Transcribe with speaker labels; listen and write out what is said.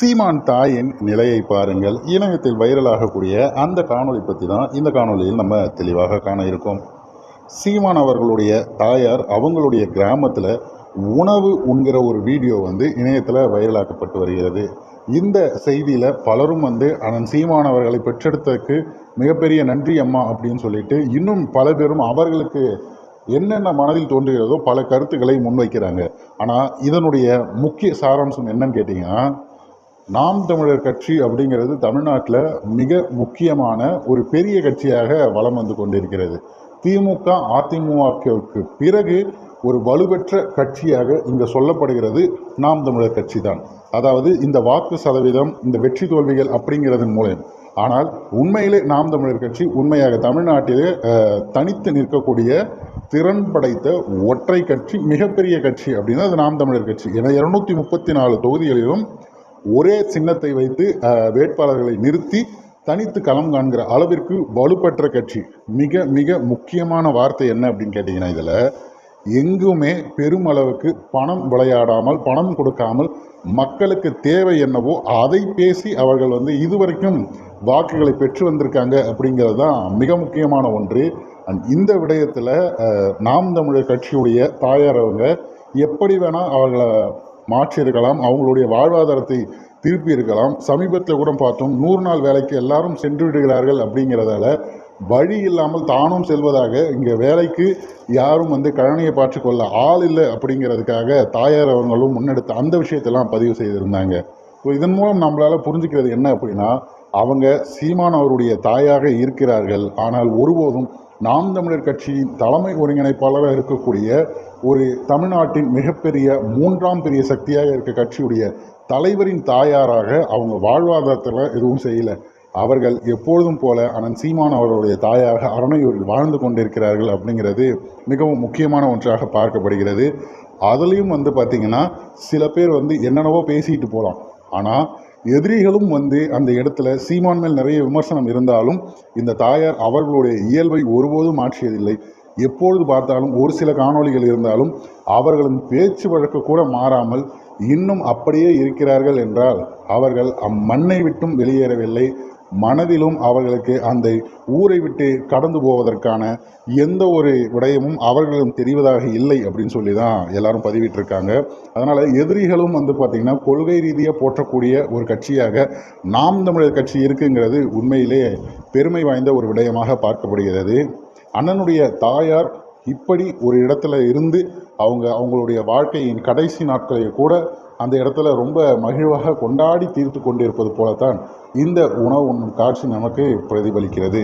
Speaker 1: சீமான் தாயின் நிலையை பாருங்கள். இணையத்தில் வைரலாகக்கூடிய அந்த காணொளி பற்றி தான் இந்த காணொலியில் நம்ம தெளிவாக காண இருக்கோம். சீமான் அவர்களுடைய தாயார் அவங்களுடைய கிராமத்தில் உணவு உண்கிற ஒரு வீடியோ வந்து இணையத்தில் வைரலாக்கப்பட்டு வருகிறது. இந்த செய்தியில் பலரும் வந்து அதன் சீமான் அவர்களை பெற்றெடுத்ததுக்கு மிகப்பெரிய நன்றி அம்மா அப்படின்னு சொல்லிட்டு இன்னும் பல பேரும் அவர்களுக்கு என்னென்ன மனதில் தோன்றுகிறதோ பல கருத்துக்களை முன்வைக்கிறாங்க. ஆனால் இதனுடைய முக்கிய சாராம்சம் என்னன்னு கேட்டிங்கன்னா நாம் தமிழர் கட்சி அப்படிங்கிறது தமிழ்நாட்டில் மிக முக்கியமான ஒரு பெரிய கட்சியாக வலம் வந்து கொண்டிருக்கிறது. திமுக அதிமுகவுக்கு பிறகு ஒரு வலுப்பெற்ற கட்சியாக இங்கே சொல்லப்படுகிறது நாம் தமிழர் கட்சி தான் அதாவது இந்த வாக்கு சதவீதம் இந்த வெற்றி தோல்விகள் அப்படிங்கிறதன் மூலம். ஆனால் உண்மையிலே நாம் தமிழர் கட்சி உண்மையாக தமிழ்நாட்டிலே தனித்து நிற்கக்கூடிய திறன் படைத்த ஒற்றை கட்சி மிகப்பெரிய கட்சி அப்படின்னா அது நாம் தமிழர் கட்சி. ஏன்னா இருநூத்தி முப்பத்தி நாலு தொகுதிகளிலும் ஒரே சின்னத்தை வைத்து வேட்பாளர்களை நிறுத்தி தனித்து களம் காண்கிற அளவிற்கு வலுப்பெற்ற கட்சி. மிக மிக முக்கியமான வார்த்தை என்ன அப்படின்னு கேட்டிங்கன்னா இதில் எங்குமே பெருமளவுக்கு பணம் விளையாடாமல் பணம் கொடுக்காமல் மக்களுக்கு தேவை என்னவோ அதை பேசி அவர்கள் வந்து இதுவரைக்கும் வாக்குகளை பெற்று வந்திருக்காங்க அப்படிங்கிறது தான் மிக முக்கியமான ஒன்று. அண்ட் இந்த விடயத்தில் நாம் தமிழர் கட்சியுடைய தாயார் அவங்க எப்படி வேணால் அவர்களை மாற்றியிருக்கலாம் அவங்களுடைய வாழ்வாதாரத்தை திருப்பி இருக்கலாம் சமீபத்தில் கூட பார்த்தோம் நூறு நாள் வேலைக்கு எல்லாரும் சென்று விடுகிறார்கள் அப்படிங்கிறதால வழி இல்லாமல் தானும் செல்வதாக இங்கே வேலைக்கு யாரும் வந்து கழனியை பார்த்துக்கொள்ள ஆள் இல்லை அப்படிங்கிறதுக்காக தாயார் அவர்களும் முன்னெடுத்து அந்த விஷயத்தெல்லாம் பதிவு செய்திருந்தாங்க. ஸோ இதன் மூலம் நம்மளால் புரிஞ்சுக்கிறது என்ன அப்படின்னா அவங்க சீமான் அவருடைய தாயாக இருக்கிறார்கள். ஆனால் ஒருபோதும் நாம் தமிழர் கட்சியின் தலைமை ஒருங்கிணைப்பாளராக இருக்கக்கூடிய ஒரு தமிழ்நாட்டின் மிகப்பெரிய மூன்றாம் பெரிய சக்தியாக இருக்க கட்சியுடைய தலைவரின் தாயாராக அவங்க வாழ்வாதாரத்தில் எதுவும் செய்யலை. அவர்கள் எப்பொழுதும் போல அனந்த் சீமான் அவர்களுடைய தாயாக அரணையூரில் வாழ்ந்து கொண்டிருக்கிறார்கள் அப்படிங்கிறது மிகவும் முக்கியமான ஒன்றாக பார்க்கப்படுகிறது. அதுலேயும் வந்து பார்த்திங்கன்னா சில பேர் வந்து என்னென்னவோ பேசிட்டு போகலாம் ஆனால் எதிரிகளும் வந்து அந்த இடத்துல சீமான் மேல் நிறைய விமர்சனம் இருந்தாலும் இந்த தாயார் அவர்களுடைய இயல்பை ஒருபோதும் மாற்றியதில்லை. எப்பொழுது பார்த்தாலும் ஒரு சில காணொளிகள் இருந்தாலும் அவர்களின் பேச்சு வழக்கு கூட மாறாமல் இன்னும் அப்படியே இருக்கிறார்கள் என்றால் அவர்கள் அம்மண்ணை விட்டும் வெளியேறவில்லை. மனதிலும் அவர்களுக்கு அந்த ஊரை விட்டு கடந்து போவதற்கான எந்த ஒரு விடயமும் அவர்களும் தெரிவதாக இல்லை அப்படின்னு சொல்லி தான் எல்லாரும் பதிவிட்டிருக்காங்க. அதனால் எதிரிகளும் வந்து பார்த்திங்கன்னா கொள்கை ரீதியாக போற்றக்கூடிய ஒரு கட்சியாக நாம் தமிழர் கட்சி இருக்குங்கிறது உண்மையிலே பெருமை வாய்ந்த ஒரு விடயமாக பார்க்கப்படுகிறது. அண்ணனுடைய தாயார் இப்படி ஒரு இடத்துல இருந்து அவங்க அவங்களுடைய வாழ்க்கையின் கடைசி நாட்களை கூட அந்த இடத்துல ரொம்ப மகிழ்வாக கொண்டாடி தீர்த்து கொண்டிருப்பது போலத்தான் இந்த உணவு உண்ணும் காட்சி நமக்கு பிரதிபலிக்கிறது.